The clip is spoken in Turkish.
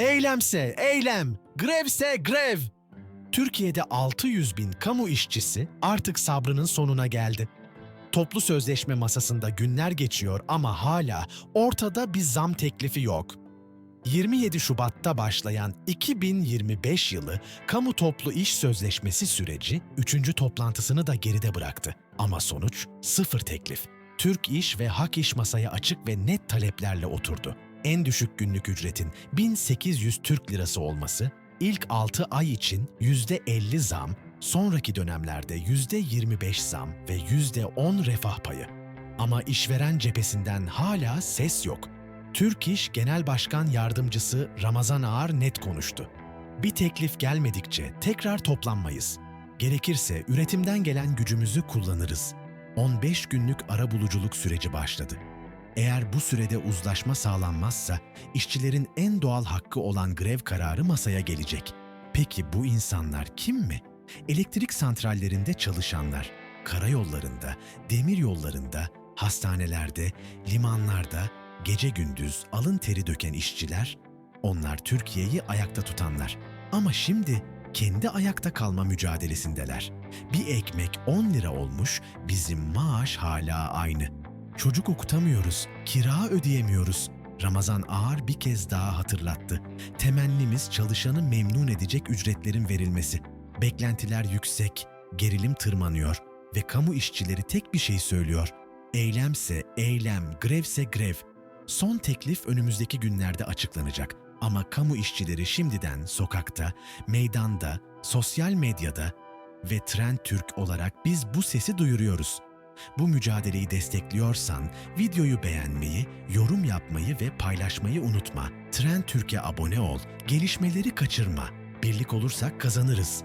Eylemse eylem, grevse grev. Türkiye'de 600 bin kamu işçisi artık sabrının sonuna geldi. Toplu sözleşme masasında günler geçiyor ama hala ortada bir zam teklifi yok. 27 Şubat'ta başlayan 2025 yılı kamu toplu iş sözleşmesi süreci 3. toplantısını da geride bıraktı. Ama sonuç sıfır teklif. Türk İş ve Hak İş masaya açık ve net taleplerle oturdu. En düşük günlük ücretin 1800 Türk Lirası olması, ilk 6 ay için %50 zam, sonraki dönemlerde %25 zam ve %10 refah payı. Ama işveren cephesinden hala ses yok. Türk İş Genel Başkan Yardımcısı Ramazan Ağar net konuştu. Bir teklif gelmedikçe tekrar toplanmayız. Gerekirse üretimden gelen gücümüzü kullanırız. 15 günlük arabuluculuk süreci başladı. Eğer bu sürede uzlaşma sağlanmazsa işçilerin en doğal hakkı olan grev kararı masaya gelecek. Peki bu insanlar kim mi? Elektrik santrallerinde çalışanlar, karayollarında, demir yollarında, hastanelerde, limanlarda, gece gündüz alın teri döken işçiler, onlar Türkiye'yi ayakta tutanlar. Ama şimdi kendi ayakta kalma mücadelesindeler. Bir ekmek 10 lira olmuş, bizim maaş hala aynı. Çocuk okutamıyoruz, kira ödeyemiyoruz. Ramazan Ağar bir kez daha hatırlattı. Temennimiz çalışanı memnun edecek ücretlerin verilmesi. Beklentiler yüksek, gerilim tırmanıyor ve kamu işçileri tek bir şey söylüyor. Eylemse eylem, grevse grev. Son teklif önümüzdeki günlerde açıklanacak. Ama kamu işçileri şimdiden sokakta, meydanda, sosyal medyada ve Trend Türk olarak biz bu sesi duyuruyoruz. Bu mücadeleyi destekliyorsan videoyu beğenmeyi, yorum yapmayı ve paylaşmayı unutma. Trend Türk'e abone ol, gelişmeleri kaçırma. Birlik olursak kazanırız.